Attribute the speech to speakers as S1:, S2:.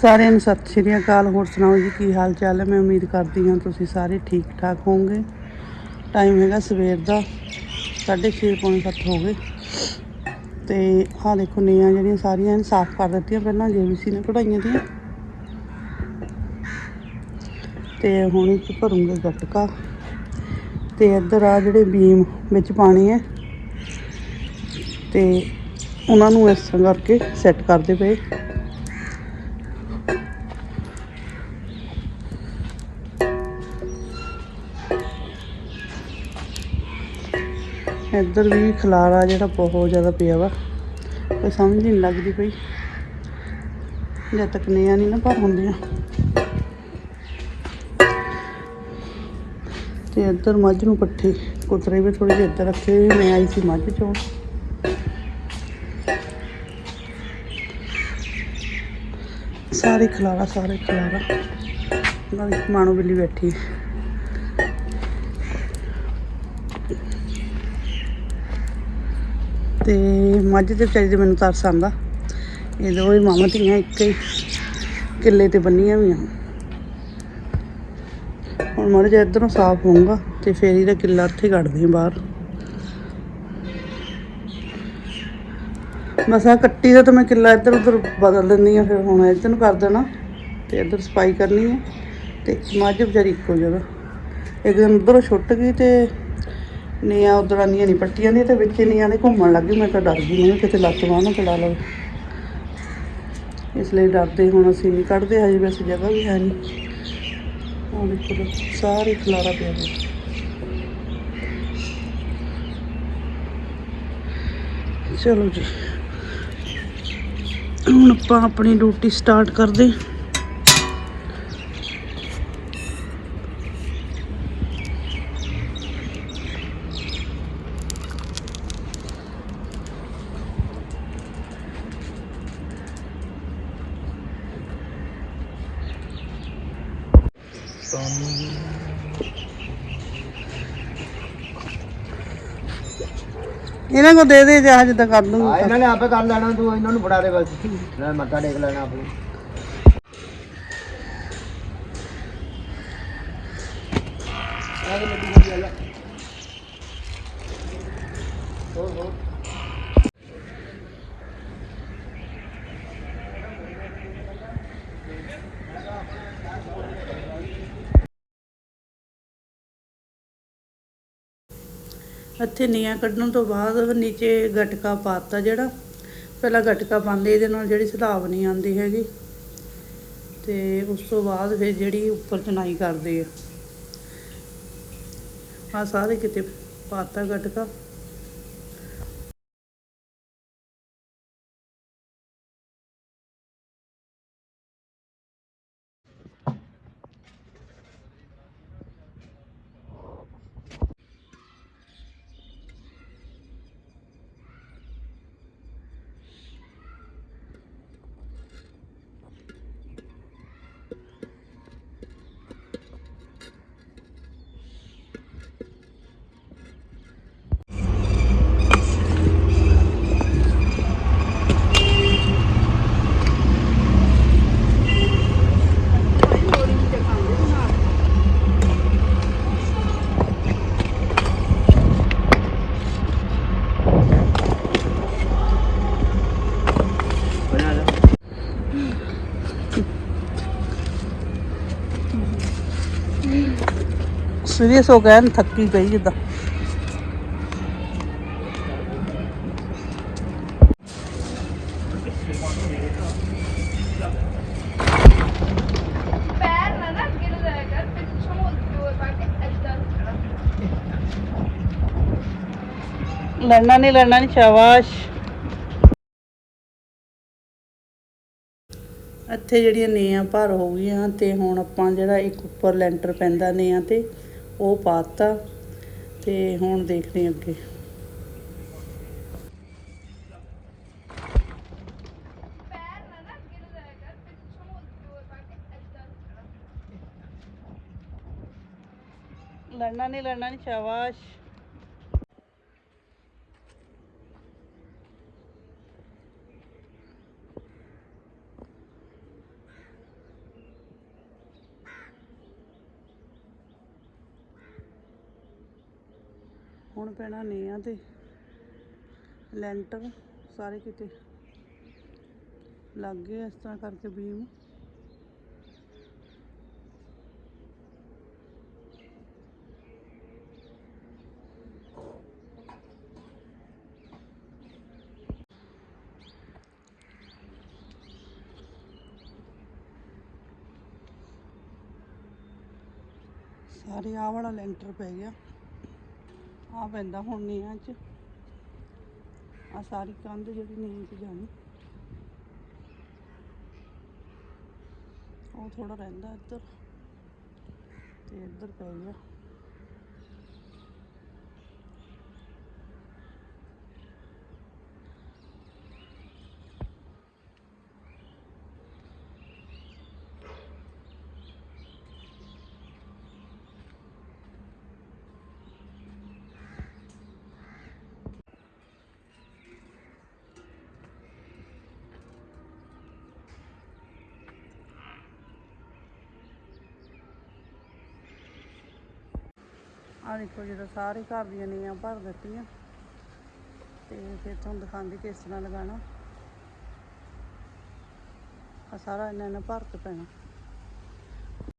S1: ਸਾਰਿਆਂ ਨੂੰ ਸਤਿ ਸ਼੍ਰੀ ਅਕਾਲ। ਹੋਰ ਸੁਣਾਓ ਜੀ, ਕੀ ਹਾਲ ਚਾਲ ਹੈ? ਮੈਂ ਉਮੀਦ ਕਰਦੀ ਹਾਂ ਤੁਸੀਂ ਸਾਰੇ ਠੀਕ ਠਾਕ ਹੋਵੋਗੇ। ਟਾਈਮ ਹੈਗਾ ਸਵੇਰ ਦਾ 6:30 ਪੌਣੇ ਸੱਤ ਹੋ ਗਏ। ਤੇ ਆਹ ਦੇਖੋ ਨੀਆਂ ਜਿਹੜੀਆਂ ਸਾਰੀਆਂ ਇਹਨੇ ਸਾਫ਼ ਕਰ ਦਿੱਤੀਆਂ ਪਹਿਲਾਂ ਜੇਬੀਸੀ ਨੇ ਕਢਾਈਆਂ ਦੀਆਂ। ਤੇ ਹੁਣ ਇਹ 'ਚ ਭਰੂੰਗੇ ਗਟਕਾ। ਤੇ ਇੱਧਰ ਆ ਜਿਹੜੇ ਬੀਮ ਵਿੱਚ ਪਾਣੀ ਹੈ ਤੇ ਉਹਨਾਂ ਨੂੰ ਇਸ ਤਰ੍ਹਾਂ ਕਰਕੇ ਸੈੱਟ ਕਰਦੇ ਪਏ। ਇੱਧਰ ਵੀ ਖਲਾਰਾ ਜਿਹੜਾ ਬਹੁਤ ਜ਼ਿਆਦਾ ਪਿਆ ਵਾ। ਕੋਈ ਸਮਝ ਨਹੀਂ ਲੱਗਦੀ ਪਈ। ਜਦ ਤੱਕ ਨਿਆਂ ਨਹੀਂ ਨਾ ਭਰ ਹੁੰਦੀਆਂ। ਤੇ ਇੱਧਰ ਮੱਝ ਨੂੰ ਪੱਠੇ, ਕੁਤਰੇ ਵੀ ਥੋੜੇ ਜਿਹੇ ਇੱਧਰ ਰੱਖੇ ਹੋਏ ਮੈਂ ਆਈ ਸੀ ਮੱਝ ਚੋਂ। ਸਾਰੇ ਖਲਾਰਾ ਸਾਰੇ ਖਲਾਰਾ। ਨਾਲ ਮਾਣੋ ਬਿੱਲੀ ਬੈਠੀ। ਤੇ ਮੱਝ ਤੇ ਵਿਚਾਰੀ ਦੇ ਮੈਨੂੰ ਤਰਸ ਆਉਂਦਾ। ਇਹ ਦੋਵੇਂ ਮਾਮਾ ਧੀਆਂ, ਇੱਕ ਹੀ ਕਿੱਲੇ ਤੇ ਬੰਨੀਆਂ ਵੀ ਆ। ਹੁਣ ਮਾੜਾ ਜਿਹਾ ਇੱਧਰੋਂ ਸਾਫ਼ ਹੋਊਗਾ ਤੇ ਫੇਰ ਇਹਦਾ ਕਿੱਲਾ ਇੱਥੇ ਕੱਢਦੇ ਆ ਬਾਹਰ। ਮਸਾ ਕੱਟੀ ਦਾ ਤਾਂ ਮੈਂ ਕਿੱਲਾ ਇੱਧਰ ਉੱਧਰ ਬਦਲ ਦਿੰਦੀ ਆ, ਫਿਰ ਹੁਣ ਇੱਧਰ ਨੂੰ ਕਰ ਦੇਣਾ ਤੇ ਇੱਧਰ ਸਫ਼ਾਈ ਕਰਨੀ ਹੈ ਤੇ ਮੱਝ ਵਿਚਾਰੀ ਇੱਕੋ ਜਗ੍ਹਾ। ਇੱਕ ਦਿਨ ਉੱਧਰੋਂ ਛੁੱਟ ਗਈ ਤੇ ਨੀਆਂ ਉਧਰ ਦੀਆਂ ਨਹੀਂ ਪੱਟੀਆਂ ਦੀ ਤੇ ਵਿੱਚ ਨੀਆਂ ਦੇ ਘੁੰਮਣ ਲੱਗ ਗਈ, ਮੈਂ ਤਾਂ ਡਰ ਗਈ, ਮੈਂ ਕਿਤੇ ਲੱਤ ਬਾਂਹ ਨਾ ਚਲਾ ਲਵੇ ਇਸ ਲਈ ਡਰਦੇ ਹੁਣ ਅਸੀਂ ਨਹੀਂ ਕੱਢਦੇ, ਹਜੇ ਵੈਸੇ ਜਗ੍ਹਾ ਵੀ ਹੈ ਨਹੀਂ ਉਹ ਦੇਖੋ ਸਾਰੇ ਖਲਾਰਾ ਪਿਆ ਹੋਇਆ। ਚਲੋ ਜੀ, ਹੁਣ ਆਪਾਂ ਆਪਣੀ ਡਿਊਟੀ ਸਟਾਰਟ ਕਰਦੇ। ਇਹਨਾਂ ਕੋ ਦੇ ਦੇ ਜਹਾਜ਼ ਤਾਂ ਕਰ ਦੂੰਗਾ
S2: ਇਹਨਾਂ ਨੇ ਆਪੇ ਕਰ ਲੈਣਾ, ਤੂੰ ਇਹਨਾਂ ਨੂੰ ਫੜਾ ਦੇ ਬਸ। ਨਾ ਮੱਥਾ ਟੇਕ ਲੈਣਾ ਆਪਣੀ
S1: ਇੱਥੇ ਨੀਆਂ ਕੱਢਣ ਤੋਂ ਬਾਅਦ ਨੀਚੇ ਗਟਕਾ ਪਾਤਾ ਜਿਹੜਾ। ਪਹਿਲਾਂ ਗਟਕਾ ਪਾਉਂਦੇ, ਇਹਦੇ ਨਾਲ ਜਿਹੜੀ ਸਲਾਬ ਨਹੀਂ ਆਉਂਦੀ ਹੈਗੀ। ਤੇ ਉਸ ਤੋਂ ਬਾਅਦ ਫਿਰ ਜਿਹੜੀ ਉੱਪਰ ਚਨਾਈ ਕਰਦੇ ਆ। ਆ ਸਾਰੇ ਕਿਤੇ ਪਾਤਾ ਗਟਕਾ
S2: ਬਣਾ ਲੈ
S1: ਸੀਰੀਅਸ ਹੋ ਗਿਆ ਨਾ ਥੱਕੀ ਗਈ ਜਿੱਦਾਂ
S3: ਕੇ
S1: ਲੜਨਾ ਨਹੀਂ ਲੜਨਾ ਨਹੀਂ ਸ਼ਾਬਾਸ਼। ਇੱਥੇ ਜਿਹੜੀਆਂ ਨੀਆਂ ਭਰ ਹੋ ਗਈਆਂ ਤੇ ਹੁਣ ਆਪਾਂ ਜਿਹੜਾ ਇੱਕ ਉੱਪਰ ਲੈਂਟਰ ਪੈਂਦਾ ਨੀਆਂ ਤੇ ਉਹ ਪਾਤਾ ਤੇ ਹੁਣ ਦੇਖਦੇ ਹਾਂ ਅੱਗੇ। ਲੜਨਾ ਨਹੀਂ ਲੜਨਾ ਨਹੀਂ ਸ਼ਾਬਾਸ਼। ਹੁਣ ਪੈਣਾ ਨੀਆਂ ਤੇ ਲੈਂਟਰ ਸਾਰੇ ਕਿਤੇ ਲੱਗ ਗਏ ਇਸ ਤਰ੍ਹਾਂ ਕਰਕੇ ਬੀਮ। ਸਾਰੇ ਆਹ ਵਾਲਾ ਲੈਂਟਰ ਪੈ ਗਿਆ। ਆ ਪੈਂਦਾ ਹੁਣ ਨੀਆਂ 'ਚ। ਆ ਸਾਰੀ ਕੰਧ ਜਿਹੜੀ ਨੀਂਹ 'ਚ ਜਾਣੀ। ਉਹ ਥੋੜਾ ਰਹਿੰਦਾ ਇੱਧਰ। ਤੇ ਇੱਧਰ ਪੈ ਗਿਆ। ਆ ਦੇਖੋ ਜਦੋਂ ਸਾਰੇ ਘਰ ਦੀਆਂ ਨੀਆਂ ਭਰ ਦਿੱਤੀਆਂ ਤੇ ਫਿਰ ਤੁਹਾਨੂੰ ਦਿਖਾਉਂਦੀ ਕਿਸ ਤਰ੍ਹਾਂ ਲਗਾਉਣਾ। ਆ ਸਾਰਾ ਇਹਨਾਂ ਨੇ ਭਰ ਕੇ ਪੈਣਾ।